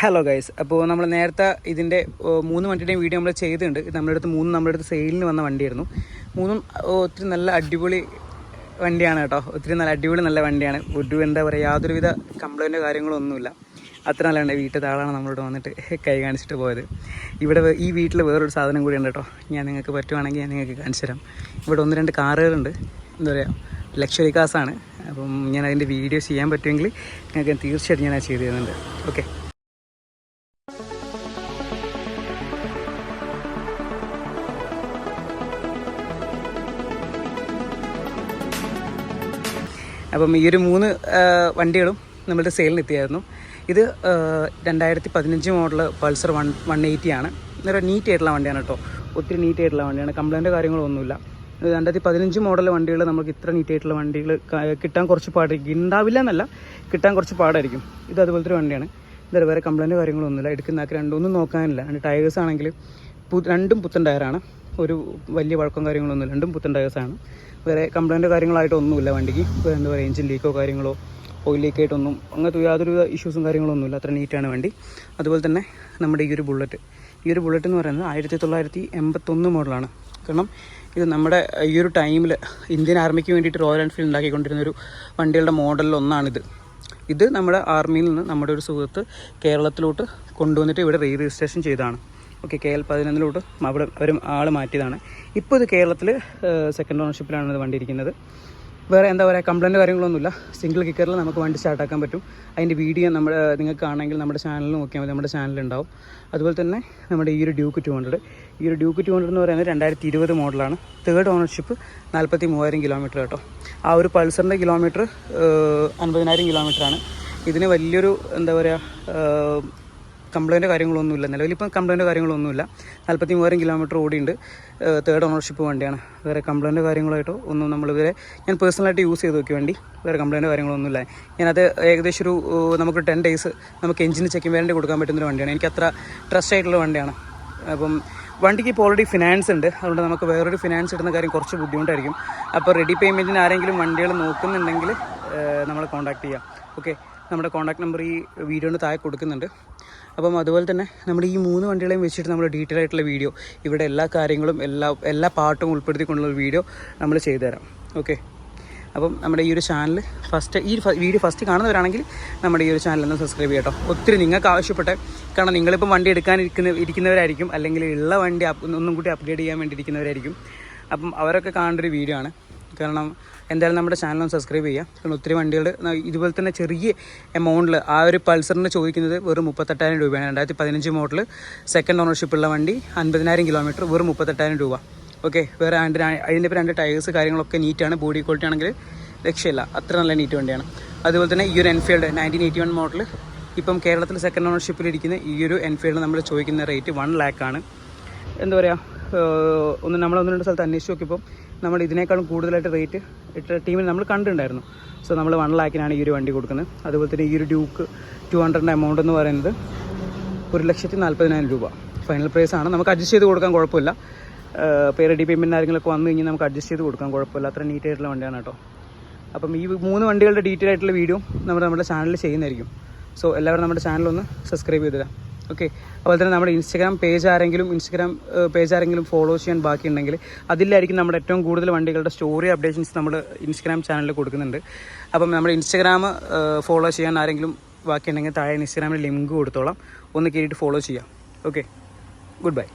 Hello guys. അപ്പോൾ നമ്മൾ നേരത്തെ ഇതിന്റെ മൂന്ന് വണ്ടിയുടെയും വീഡിയോ നമ്മൾ ചെയ്തിട്ടുണ്ട്. നമ്മുടെ അടുത്ത് മൂന്ന് നമ്മുടെ അടുത്ത് സെയിലിന് വന്ന വണ്ടിയായിരുന്നു. മൂന്നും ഒത്തിരി നല്ല അടിപൊളി വണ്ടിയാണ് കേട്ടോ. ഒത്തിരി നല്ല അടിപൊളി നല്ല വണ്ടിയാണ്. ഒരു എന്താ പറയുക യാതൊരുവിധ കംപ്ലൈന്റോ കാര്യങ്ങളോ ഒന്നുമില്ല അത്ര നല്ല ഉണ്ട് വീട്ടിൽ താളാണ് നമ്മളോട് വന്നിട്ട് കൈ കാണിച്ചിട്ട് പോയത്. ഇവിടെ ഈ വീട്ടിൽ വേറൊരു സാധനം കൂടിയുണ്ട് കേട്ടോ. ഞാൻ നിങ്ങൾക്ക് പറ്റുവാണെങ്കിൽ ഞാൻ നിങ്ങൾക്ക് കാണിച്ചു തരാം. ഇവിടെ ഒന്ന് രണ്ട് കാറുകളുണ്ട്. എന്താ പറയുക ലക്ഷറി കാസാണ് അപ്പം ഞാൻ അതിന്റെ വീഡിയോ ചെയ്യാൻ പറ്റുമെങ്കിൽ നിങ്ങൾക്ക് തീർച്ചയായിട്ടും ഞാൻ അത് ചെയ്തു തരുന്നുണ്ട്. ഓക്കെ അപ്പം ഈ ഒരു മൂന്ന് വണ്ടികളും നമ്മളുടെ സെയിലിന് എത്തിയായിരുന്നു ഇത് രണ്ടായിരത്തി പതിനഞ്ച് model Pulsar one one eighty ആണ് എന്നൊരു നീറ്റ് ആയിട്ടുള്ള വണ്ടിയാണ് കേട്ടോ. ഒത്തിരി നീറ്റ് ആയിട്ടുള്ള വണ്ടിയാണ്. കംപ്ലൈന്റ് കാര്യങ്ങളൊന്നുമില്ല. ഇത് രണ്ടായിരത്തി പതിനഞ്ച് മോഡൽ വണ്ടികൾ നമുക്ക് ഇത്ര നീറ്റ് ആയിട്ടുള്ള വണ്ടികൾ കിട്ടാൻ കുറച്ച് പാടായിരിക്കും ഉണ്ടാവില്ല എന്നല്ല കിട്ടാൻ കുറച്ച് പാടായിരിക്കും. ഇത് അതുപോലത്തെ ഒരു വണ്ടിയാണ്. ഇതൊരു വേറെ കംപ്ലൈന്റ് കാര്യങ്ങളൊന്നുമില്ല. എടുക്കുന്ന ആൾക്ക് രണ്ടൊന്നും നോക്കാനില്ല. അതിന്റെ ടയേഴ്സ് ആണെങ്കിൽ രണ്ടും പുത്തൻ ടയറാണ്. ഒരു വലിയ വഴക്കം കാര്യങ്ങളൊന്നുമില്ല. രണ്ടും പുത്തൻ ടയേഴ്സാണ്. വേറെ കാര്യങ്ങളായിട്ട് ഒന്നുമില്ല വണ്ടിക്ക്. എന്താ പറയുക എഞ്ചിൻ ലീക്കോ കാര്യങ്ങളോ ഓയിൽ ലീക്കായിട്ടൊന്നും അങ്ങനത്തെ യാതൊരു ഇഷ്യൂസും കാര്യങ്ങളൊന്നുമില്ല. അത്ര നീറ്റാണ് വണ്ടി. അതുപോലെ തന്നെ നമ്മുടെ ഈ ഒരു ബുള്ളറ്റ് ഈ ഒരു ബുള്ളറ്റ് എന്ന് പറയുന്നത് ആയിരത്തി തൊള്ളായിരത്തി എൺപത്തൊന്ന് മോഡലാണ് കാരണം ഇത് നമ്മുടെ ഈ ഒരു ടൈമിൽ ഇന്ത്യൻ ആർമിക്ക് വേണ്ടിയിട്ട് റോയൽ എൻഫീൽഡ് ഉണ്ടാക്കിക്കൊണ്ടിരുന്ന ഒരു വണ്ടികളുടെ മോഡലിൽ ഒന്നാണിത്. ഇത് നമ്മുടെ ആർമിയിൽ നിന്ന് നമ്മുടെ ഒരു സുഹൃത്ത് കേരളത്തിലോട്ട് കൊണ്ടുവന്നിട്ട് ഇവിടെ റീ രജിസ്ട്രേഷൻ ചെയ്തതാണ്. ഓക്കെ കെ എൽ പതിനൊന്നിലോട്ട് അവിടെ അവർ ആൾ മാറ്റിയതാണ്. ഇപ്പോൾ ഇത് കേരളത്തിൽ സെക്കൻഡ് ഓണർഷിപ്പിലാണ് ഇത് വണ്ടി ഇരിക്കുന്നത് വേറെ എന്താ പറയുക കംപ്ലൈന്റ് കാര്യങ്ങളൊന്നുമില്ല. സിംഗിൾ കിക്കറിൽ നമുക്ക് വണ്ടി സ്റ്റാർട്ടാക്കാൻ പറ്റും. അതിന്റെ വീഡിയോ നമ്മൾ നിങ്ങൾക്ക് ആണെങ്കിൽ നമ്മുടെ ചാനലിൽ നോക്കിയാൽ മതി. നമ്മുടെ ചാനലുണ്ടാവും അതുപോലെ തന്നെ നമ്മുടെ ഈ ഒരു ഡ്യൂക്ക് ടു ഹൺഡ്രഡ് ഈ ഒരു ഡ്യൂക്ക് ടു ഹൺഡ്രഡ് എന്ന് പറയുന്നത് രണ്ടായിരത്തി ഇരുപത് മോഡലാണ്. തേർഡ് ഓണർഷിപ്പ് നാൽപ്പത്തി മൂവായിരം കിലോമീറ്റർ കേട്ടോ. ആ ഒരു പൾസറിന്റെ കിലോമീറ്റർ അൻപതിനായിരം കിലോമീറ്ററാണ് ഇതിന് വലിയൊരു എന്താ പറയുക കംപ്ലൈന്റ് കാര്യങ്ങളൊന്നുമില്ല. നിലവിൽ ഇപ്പം കംപ്ലൈന്റ് കാര്യങ്ങളൊന്നുമില്ല. നാൽപ്പത്തി മൂവായിരം കിലോമീറ്റർ ഓടിയുണ്ട് തേർഡ് ഓണർഷിപ്പ് വണ്ടിയാണ്. വേറെ കംപ്ലൈന്റ് കാര്യങ്ങളായിട്ടോ ഒന്നും നമ്മൾ ഇവരെ ഞാൻ പേഴ്സണലായിട്ട് യൂസ് ചെയ്ത് നോക്കി വണ്ടി. വേറെ കംപ്ലൈന്റ് കാര്യങ്ങളൊന്നുമില്ല. ഞാനത് ഏകദേശം ഒരു നമുക്ക് ടെൻ ഡേയ്സ് നമുക്ക് എഞ്ചിന് ചെക്കിംഗ് വേണ്ടി കൊടുക്കാൻ പറ്റുന്നൊരു വണ്ടിയാണ്. എനിക്ക് അത്ര ട്രസ്റ്റ് ആയിട്ടുള്ള വണ്ടിയാണ്. അപ്പം വണ്ടിക്ക് ഇപ്പോൾ ഓൾറെഡി ഫിനാൻസ് ഉണ്ട്. അതുകൊണ്ട് നമുക്ക് വേറൊരു ഫിനാൻസ് ഇടുന്ന കാര്യം കുറച്ച് ബുദ്ധിമുട്ടായിരിക്കും. അപ്പോൾ റെഡി പേയ്മെന്റിന് ആരെങ്കിലും വണ്ടികൾ നോക്കുന്നുണ്ടെങ്കിൽ നമ്മളെ കോൺടാക്ട് ചെയ്യാം. ഓക്കെ നമ്മുടെ കോൺടാക്ട് നമ്പർ ഈ വീഡിയോന്റെ താഴെ കൊടുക്കുന്നുണ്ട്. അപ്പം അതുപോലെ തന്നെ നമ്മുടെ ഈ മൂന്ന് വണ്ടികളെയും വെച്ചിട്ട് നമ്മൾ ഡീറ്റെയിൽ ആയിട്ടുള്ള വീഡിയോ ഇവിടെ എല്ലാ കാര്യങ്ങളും എല്ലാ എല്ലാ പാട്ടും ഉൾപ്പെടുത്തിക്കൊണ്ടുള്ള വീഡിയോ നമ്മൾ ചെയ്തു തരാം ഓക്കെ അപ്പം നമ്മുടെ ഈ ഒരു ചാനൽ ഫസ്റ്റ് ഈ വീഡിയോ ഫസ്റ്റ് കാണുന്നവരാണെങ്കിൽ നമ്മുടെ ഈ ഒരു ചാനൽ ഒന്ന് സബ്സ്ക്രൈബ് ചെയ്യട്ടോ. ഒത്തിരി നിങ്ങൾക്ക് ആവശ്യപ്പെട്ട കാരണം നിങ്ങളിപ്പം വണ്ടി എടുക്കാൻ ഇരിക്കുന്ന ഇരിക്കുന്നവരായിരിക്കും അല്ലെങ്കിൽ ഉള്ള വണ്ടി ഒന്നും കൂടി അപ്ഗ്രേഡ് ചെയ്യാൻ വേണ്ടിയിരിക്കുന്നവരായിരിക്കും അപ്പം അവരൊക്കെ കാണേണ്ട ഒരു വീഡിയോ ആണ്. കാരണം എന്തായാലും നമ്മുടെ ചാനൽ ഒന്ന് സബ്സ്ക്രൈബ് ചെയ്യുക കാരണം ഒത്തിരി വണ്ടികൾ ഇതുപോലെ തന്നെ ചെറിയ എമൗണ്ടിൽ ആ ഒരു പൾസറിന് ചോദിക്കുന്നത് വെറും മുപ്പത്തെട്ടായിരം രൂപയാണ്. രണ്ടായിരത്തി പതിനഞ്ച് മോഡൽ സെക്കൻഡ് ഓണർഷിപ്പ് ഉള്ള വണ്ടി അൻപതിനായിരം കിലോമീറ്റർ വെറും മുപ്പത്തെട്ടായിരം രൂപ. ഓക്കെ വേറെ അതിന്റെ അതിന്റെ രണ്ട് ടയേഴ്സ് കാര്യങ്ങളൊക്കെ നീറ്റാണ് ബോഡി ക്വാളിറ്റി ആണെങ്കിൽ രക്ഷയില്ല. അത്ര നല്ല നീറ്റ് വണ്ടിയാണ്. അതുപോലെ തന്നെ ഈ ഒരു Enfield nineteen eighty one model ഇപ്പം കേരളത്തിൽ സെക്കൻഡ് ഓണർഷിപ്പിൽ ഇരിക്കുന്ന ഈ ഒരു എൻഫീൽഡ് നമ്മൾ ചോദിക്കുന്ന റേറ്റ് വൺ ലാക്കാണ് എന്താ പറയുക ഒന്ന് നമ്മൾ ഒന്ന് രണ്ട് സ്ഥലത്ത് അന്വേഷിച്ച് നോക്കിയപ്പോൾ നമ്മൾ ഇതിനേക്കാളും കൂടുതലായിട്ട് റേറ്റ് ഇട്ട ടീമിൽ നമ്മൾ കണ്ടിട്ടുണ്ടായിരുന്നു. സോ നമ്മൾ വൺ ലാക്കിനാണ് ഈ ഒരു വണ്ടി കൊടുക്കുന്നത്. അതുപോലെ തന്നെ ഈ ഒരു ഡ്യൂക്ക് ടു ഹൺഡ്രഡിന്റെ എമൗണ്ട് എന്ന് പറയുന്നത് ഒരു ലക്ഷത്തി നാൽപ്പതിനായിരം രൂപ. ഫൈനൽ പ്രൈസ് ആണ്. നമുക്ക് അഡ്ജസ്റ്റ് ചെയ്ത് കൊടുക്കാൻ കുഴപ്പമില്ല. പേ റെഡി പേയ്മെന്റ് ആരെങ്കിലുമൊക്കെ വന്നു കഴിഞ്ഞാൽ നമുക്ക് അഡ്ജസ്റ്റ് ചെയ്ത് കൊടുക്കാൻ കുഴപ്പമില്ല. അത്ര നീറ്റ് ആയിട്ടുള്ള വണ്ടിയാണ് കേട്ടോ. അപ്പം ഈ മൂന്ന് വണ്ടികളുടെ ഡീറ്റെയിൽ ആയിട്ടുള്ള വീഡിയോ നമ്മൾ നമ്മുടെ ചാനലിൽ ചെയ്യുന്നതായിരിക്കും. സോ എല്ലാവരും നമ്മുടെ ചാനലൊന്ന് സബ്സ്ക്രൈബ് ചെയ്ത് തരാം ഓക്കെ അതുപോലെ തന്നെ നമ്മുടെ ഇൻസ്റ്റഗ്രാം പേജ് ആരെങ്കിലും ഇൻസ്റ്റഗ്രാം പേജ് ആരെങ്കിലും ഫോളോ ചെയ്യാൻ ബാക്കിയുണ്ടെങ്കിൽ അതിലായിരിക്കും നമ്മുടെ ഏറ്റവും കൂടുതൽ വണ്ടികളുടെ സ്റ്റോറി അപ്ഡേഷൻസ് നമ്മൾ ഇൻസ്റ്റഗ്രാം ചാനലിൽ കൊടുക്കുന്നുണ്ട്. അപ്പം നമ്മുടെ ഇൻസ്റ്റഗ്രാം ഫോളോ ചെയ്യാൻ ആരെങ്കിലും ബാക്കിയുണ്ടെങ്കിൽ താഴെ ഇൻസ്റ്റഗ്രാമിൽ ലിങ്ക് കൊടുത്തോളാം. ഒന്ന് കയറിയിട്ട് ഫോളോ ചെയ്യാം. Okay good bye